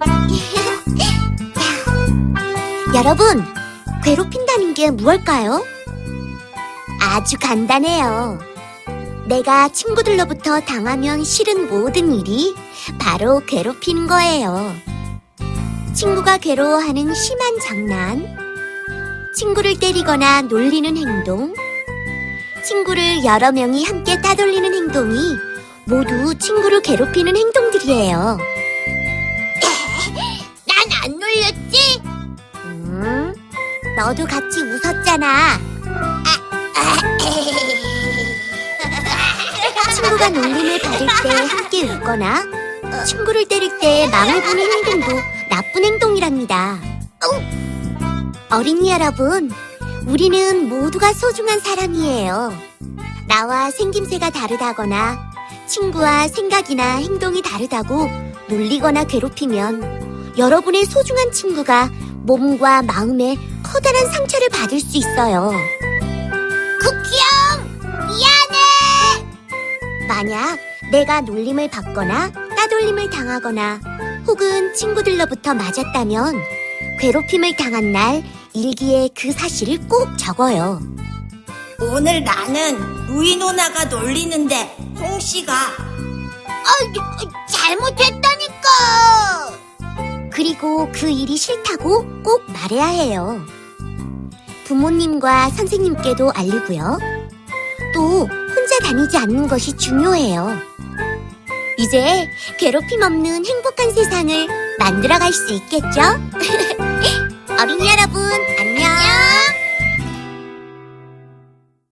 여러분, 괴롭힌다는 게 무엇일까요? 아주 간단해요. 내가 친구들로부터 당하면 싫은 모든 일이 바로 괴롭히는 거예요. 친구가 괴로워하는 심한 장난, 친구를 때리거나 놀리는 행동, 친구를 여러 명이 함께 따돌리는 행동이 모두 친구를 괴롭히는 행동들이에요. 난안 놀렸지? 음, 너도 같이 웃었잖아. 친구가 놀림을 받을 때 함께 웃거나 친구를 때릴 때 망을 보는 행동도 나쁜 행동이랍니다. 어린이 여러분, 우리는 모두가 소중한 사람이에요. 나와 생김새가 다르다거나 친구와 생각이나 행동이 다르다고 놀리거나 괴롭히면 여러분의 소중한 친구가 몸과 마음에 커다란 상처를 받을 수 있어요. 쿠키 형, 미안해! 만약 내가 놀림을 받거나 따돌림을 당하거나 혹은 친구들로부터 맞았다면 괴롭힘을 당한 날 일기에 그 사실을 꼭 적어요. 오늘 나는 루이 누나가 놀리는데 홍 씨가 아, 잘못했다니까! 그리고 그 일이 싫다고 꼭 말해야 해요. 부모님과 선생님께도 알리고요. 또 혼자 다니지 않는 것이 중요해요. 이제 괴롭힘 없는 행복한 세상을 만들어 갈 수 있겠죠? 어린이 여러분, 안녕!